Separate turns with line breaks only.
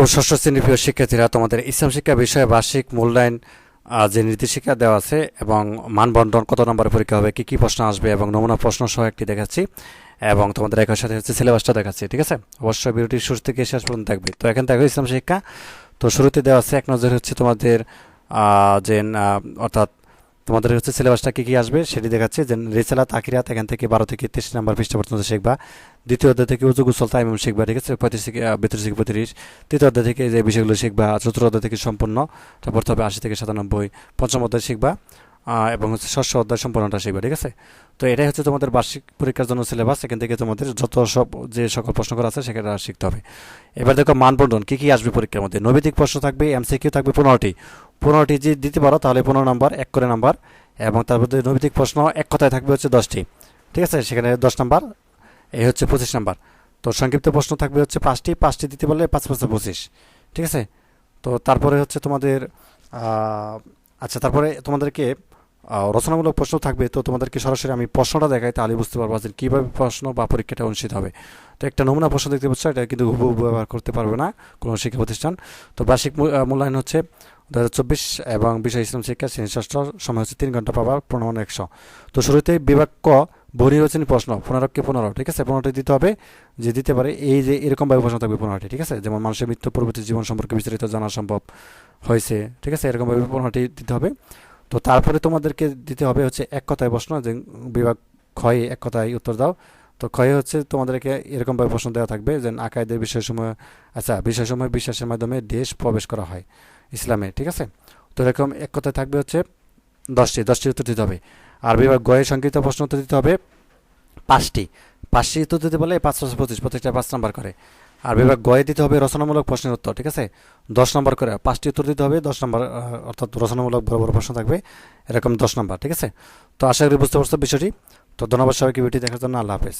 ও ষষ্ঠ শ্রেণির প্রিয় শিক্ষার্থীরা, তোমাদের ইসলাম শিক্ষা বিষয়ে বার্ষিক মূল্যায়ন যে নির্দেশিকা দেওয়া আছে এবং মানবন্টন কত নম্বরের পরীক্ষা হবে, কি কি প্রশ্ন আসবে এবং নমুনা প্রশ্ন সহ একটি দেখাচ্ছি এবং তোমাদের একই সাথে হচ্ছে সিলেবাসটা দেখাচ্ছি, ঠিক আছে? অবশ্যই ভিডিওটি শুরু থেকে শেষ পর্যন্ত দেখবে। তো এখানে দেখো ইসলাম শিক্ষা, তো শুরুতে দেওয়া আছে এক নজর হচ্ছে তোমাদের যে অর্থাৎ তোমাদের হচ্ছে সিলেবাসটা কী কী আসবে সেটি দেখাচ্ছে। যে রেসালা তাকিরাত এখান থেকে বারো থেকে তেইশ নাম্বার পৃষ্ঠা পর্যন্ত শিখবা। দ্বিতীয় অধ্যায় থেকে উজু, গুসল তাইমুম শিখবা, ঠিক আছে? পঁয়ত্রিশ থেকে বেত্রিশ থেকে পঁয়ত্রিশ তৃতীয় অধ্যায় থেকে যে বিষয়গুলো শিখবা, চতুর্থ অধ্যায় থেকে সম্পূর্ণ। তারপর হবে আশি থেকে সাতানব্বই। পঞ্চম অধ্যায় শিখবা এবং হচ্ছে ষষ্ঠ অধ্যায় সম্পূর্ণটা শিখবা, ঠিক আছে? তো এটাই হচ্ছে তোমাদের বার্ষিক পরীক্ষার জন্য সিলেবাস। এখান থেকে তোমাদের যত সব যে সকল প্রশ্ন করা আছে সেখানে শিখতে হবে। এবার দেখো মানবন্টন কী কী আসবে পরীক্ষার মধ্যে? নৈবেদিক প্রশ্ন থাকবে, এমসিকিউ থাকবে পনেরোটি। পনেরোটি যদি দিতে পারো, তাহলে পনেরো নাম্বার, এক করে নাম্বার, এবং তারপর যদি নৈতিক প্রশ্ন, এক কথায় থাকবে হচ্ছে দশটি। ঠিক আছে? সেখানে দশ নাম্বার, এই হচ্ছে পঁচিশ নাম্বার। তো সংক্ষিপ্ত প্রশ্ন থাকবে হচ্ছে পাঁচটি পাঁচটি দিতে পারলে পাঁচ পাঁচটা পঁচিশ। ঠিক আছে? তো তারপরে হচ্ছে তোমাদের আচ্ছা তারপরে তোমাদেরকে রচনামূলক প্রশ্ন থাকবে, তো তোমাদেরকে সরাসরি আমি প্রশ্নটা দেখাই, তাহলে বুঝতে পারব যে কীভাবে প্রশ্ন বা পরীক্ষাটা অনুষ্ঠিত হবে। তো একটা নমুনা প্রশ্ন দেখতে পাচ্ছ, এটা কিন্তু হুবহু ব্যবহার করতে পারবে না কোনো শিক্ষা প্রতিষ্ঠান। তো বার্ষিক মূল্যায়ন হচ্ছে দু হাজার চব্বিশ এবং বিষয় ইসলাম শিক্ষা শ্রেণি ষষ্ঠ সময় হচ্ছে তিন ঘণ্টা পাবার প্রণমন একশো। তো শুরুতে বিভাগ ক প্রশ্ন, পনেরোকে পনেরো, ঠিক আছে? পনেরোটি দিতে হবে, যে দিতে পারে এই যে এরকমভাবে প্রশ্ন থাকবে পনেরোটি, ঠিক আছে? যেমন মানুষের মৃত্যু পরবর্তী জীবন সম্পর্কে বিস্তারিত জানা সম্ভব হয়েছে, ঠিক আছে? এরকমভাবে পনেরোটি দিতে হবে। তো তারপরে তোমাদেরকে দিতে হবে হচ্ছে এক কথায় প্রশ্ন যে বিভাগ ক্ষয়ে এক কথায় উত্তর দাও। তো ক্ষয়ে হচ্ছে তোমাদেরকে এরকমভাবে প্রশ্ন দেওয়া থাকবে যে আকায়দের বিষয়সমূহ আচ্ছা বিষয়সমূহ বিশ্বাসের মাধ্যমে দেশ প্রবেশ করা হয় ইসলামে, ঠিক আছে? তো এরকম এক কথায় থাকবে হচ্ছে দশটি দশটি উত্তর দিতে হবে। আর বিভাগ গয়ে সংক্ষিপ্ত প্রশ্ন উত্তর দিতে হবে পাঁচটি। পাঁচটি উত্তর দিতে বলে পাঁচ পাঁচ পঁচিশ প্রত্যেকটা পাঁচ নাম্বার করে। আর বিভাগ গয়ে দিতে হবে রচনামূলক প্রশ্নের উত্তর, ঠিক আছে? দশ নম্বর করে পাঁচটি উত্তর দিতে হবে, দশ নম্বর অর্থাৎ রচনামূলক বড় বড় প্রশ্ন থাকবে, এরকম দশ নম্বর, ঠিক আছে? তো আশা করি বুঝতে পারছ বিষয়টি। তো ধন্যবাদ সবাইকে ভিডিও দেখার জন্য, আল্লাহ হাফেজ।